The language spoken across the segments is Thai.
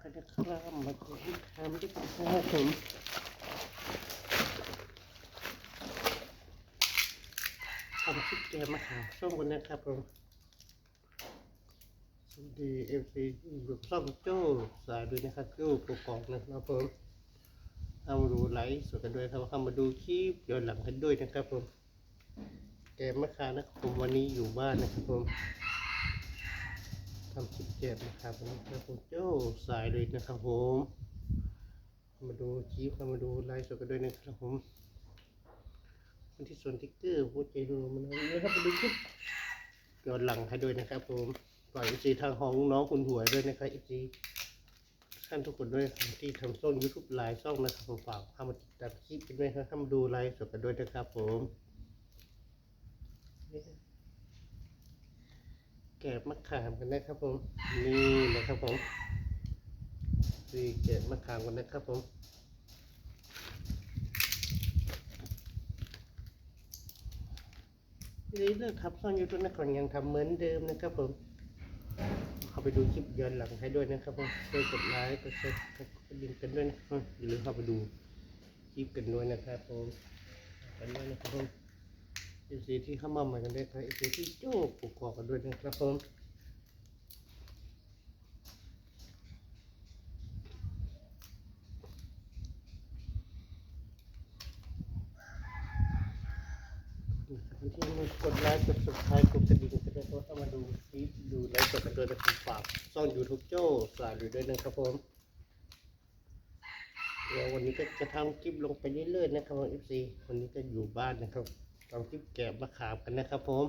กันนะครับมาดูที่ทำที่ผมผมทำคลิปแกมาหาส้มกันนะครับผมสวัสดีเอฟซีอยู่ซ่อมโจ้สายด้วยนะครับโจ้ปกครองนะครับผมเอามาดูไลฟ์สดกันด้วยครับเข้ามาดูคลิปย้อนหลังกันด้วยนะครับผมแกมาคานะครับผมวันนี้อยู่บ้านนะครับผม ทำคลิปเจ็บนะครับผมครับผมโจ้าสายเลยนะครับผม มาดูคลิปมาดูไลฟ์สดกันด้วยนะครับผมคนที่ส่วนติ๊กเกอร์หัวใจดูมันนะครับมาดูคลิปย้อนหลังให้ด้วยนะครับผมปล่อยซีทางห้องน้องคุณหวยด้วยนะครับอีซีท่านทุกคนด้วยที่ทำช่องยูทูบไลฟ์ช่องนะครับผมฝากเข้ามาติดตามคลิปกันด้วยครับเข้ามาดูไลฟ์สดกันด้วยนะครับผม แกะมะขามกันนะครับผม นี่นะครับผมนี่แกะมะขามกันนะครับผมนี่เลิกทับซ่อนอยู่ตัวนะครับยังทำเหมือนเดิมนะครับผม เข้าไปดูคลิปย้อนหลังให้ด้วยนะครับผมช่วยกดไลค์กดแชร์กดดิ่งกันด้วยนะครับอเข้าไปดูคลิปกันด้วยนะครับผมกันด้วยนะครับผม เอฟซีที่เข้ามาใหม่กันด้วยครับเอฟซีที่โจ้ปลูกกอกกันด้วยนะครับผมนะครับที่มากดไลค์กด subscribe กดกระดิ่งกันด้วยเพราะเข้ามาดูคลิปดูไลฟ์สดกันด้วยนะครับฝากซ่อนยูทูบโจ้สายอยู่ด้วยนะครับผมเดี๋ยววันนี้ก็จะทำคลิปลงไปเรื่อยๆนะครับเอฟซีวันนี้ก็อยู่บ้านนะครับ ทำคลิปแกะมะขามกันนะครับผม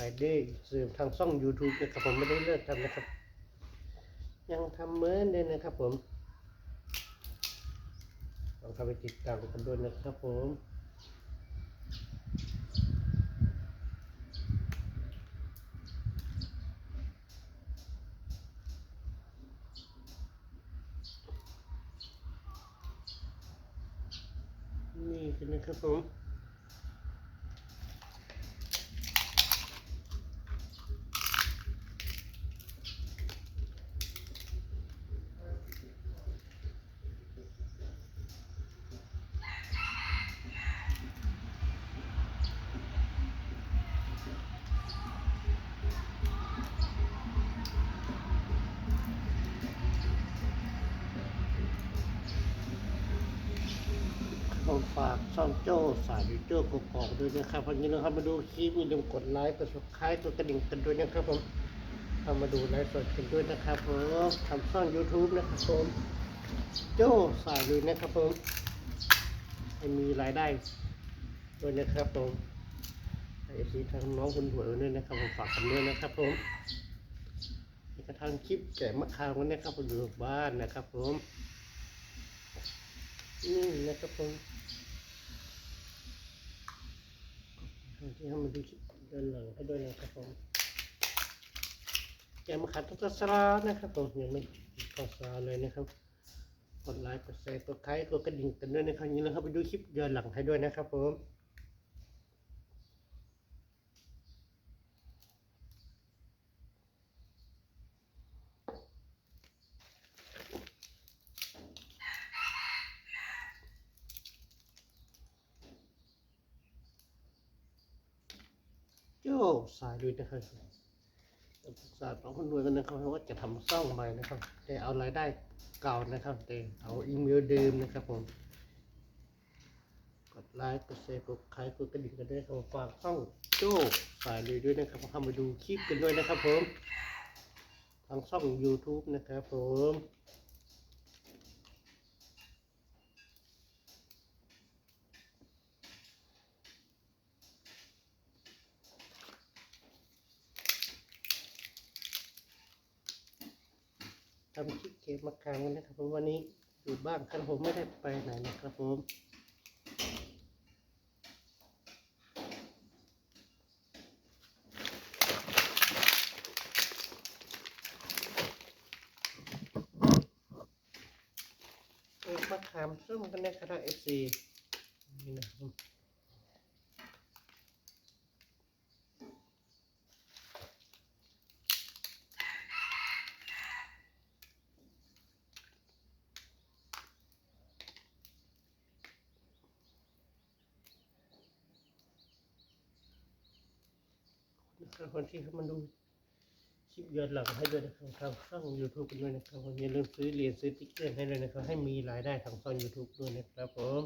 รายได้สืบทางช่อง YouTube นะครับผมไม่ได้เลิกทำนะครับ ยังทำเหมือนเดิมนะครับผมลองเข้าไปติดตามกันด้วยนะครับผม นี่คือ ฝากช่องโจ้สายยูโจ้กอกด้วยนะครับวันนี้นะครับมาดูคลิปอย่าลืมกดไลค์กด subscribe กดกระดิ่งกันด้วยนะครับผมเข้ามาดูไลฟ์สดกันด้วยนะครับผมทำช่อง YouTube นะครับผม โจ้สายลุยนะครับผมให้มีรายได้ด้วยนะครับผมไอซีทางน้องคุณหัวยด้วยนะครับผมฝากกันด้วยนะครับผมนี่ก็ทำคลิปแกะมะขามกันนะครับผมอยู่บ้านนะครับผมนี่นะครับผม ที่ให้มันดูเดินหลังให้ด้วยนะครับผมอย่ามาขัดตุ๊กตานะครับผมยังไม่กดซาเลยนะครับกดไลค์กดแชร์กดไลค์กดกระดิ่งกันด้วยนะครับนี้นะครับไปดูคลิปย้อนหลังให้ด้วยนะครับผม โย่สายด้วยนะครับปรึกษาสองคนรวยกันนะครับว่าจะทำซ่องใหม่นะครับ แต่เอารายได้เก่านะครับ แต่เอาอีเมลเดิมนะครับผม กดไลค์กดแชร์กดไลค์กดกระดิ่งกันด้วยครับฝากช่องโจ้สายเลยด้วยนะครับเข้ามาดูคลิปกันด้วยนะครับผม ทางช่อง YouTube นะครับผม ทำคลิปเกมมากลางกันนะครับผมวันนี้อยู่บ้านกันผมไม่ได้ไปไหนนะครับผมเออมะขามส้มกันนะครับเอฟซีนี่นะครับ คนที่เข้ามาดูคลิปย้อนหลังให้ด้วยนะครับทางช่องยูทูบกันด้วยนะครับผมอย่าลืมซื้อเหรียญซื้อติ๊กเกอร์ให้ด้วยนะครับ ให้มีรายได้ทางช่องยูทูบด้วยนะครับผม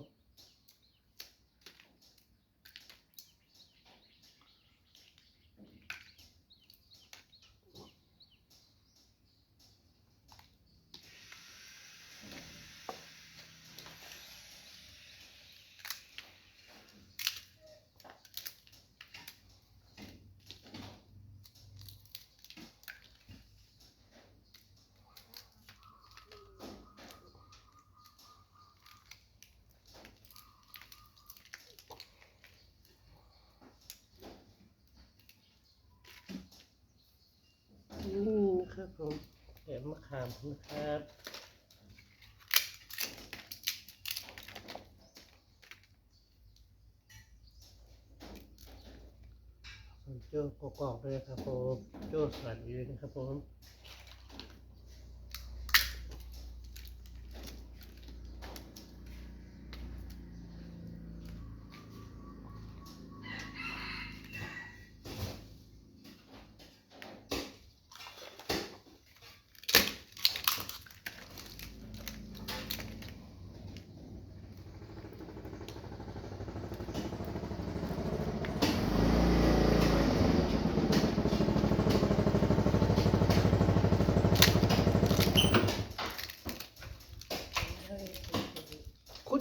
นี่นะ ครับผมแถมมะขามนะครับโจ้กกอกด้วยครับผม โจ้สวัสดีนะครับผม คุณ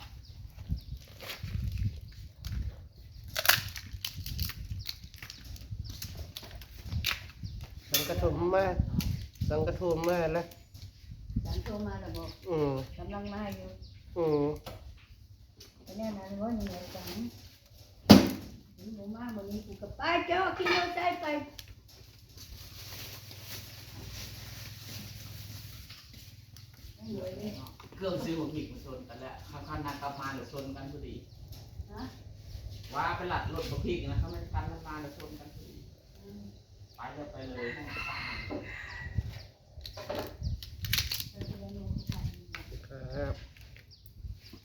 มมา สังกระทุมมาแล้วฉันโทรมาแล้วบอกอืมกำลังมาอยู่อืมแต่แน่นั้นว่าอย่างไรจังนี่บ่มาวันนี้กูก็ไปเจ้าขี่มอเตอร์ไซค์ไปไม่รวยเลยเครื่องซื้อหัวผิดมาชนกันแล้วข้างๆนากลับมาหรือชนกันพอดี ฮะว่าไปหลัดรถหัวผิดนะเขาไม่กันแล้วมาหรือชนกันพอดี อืม ไปเลยไปเลยให้ตายแล้วเดี๋ยวหนูไปครับ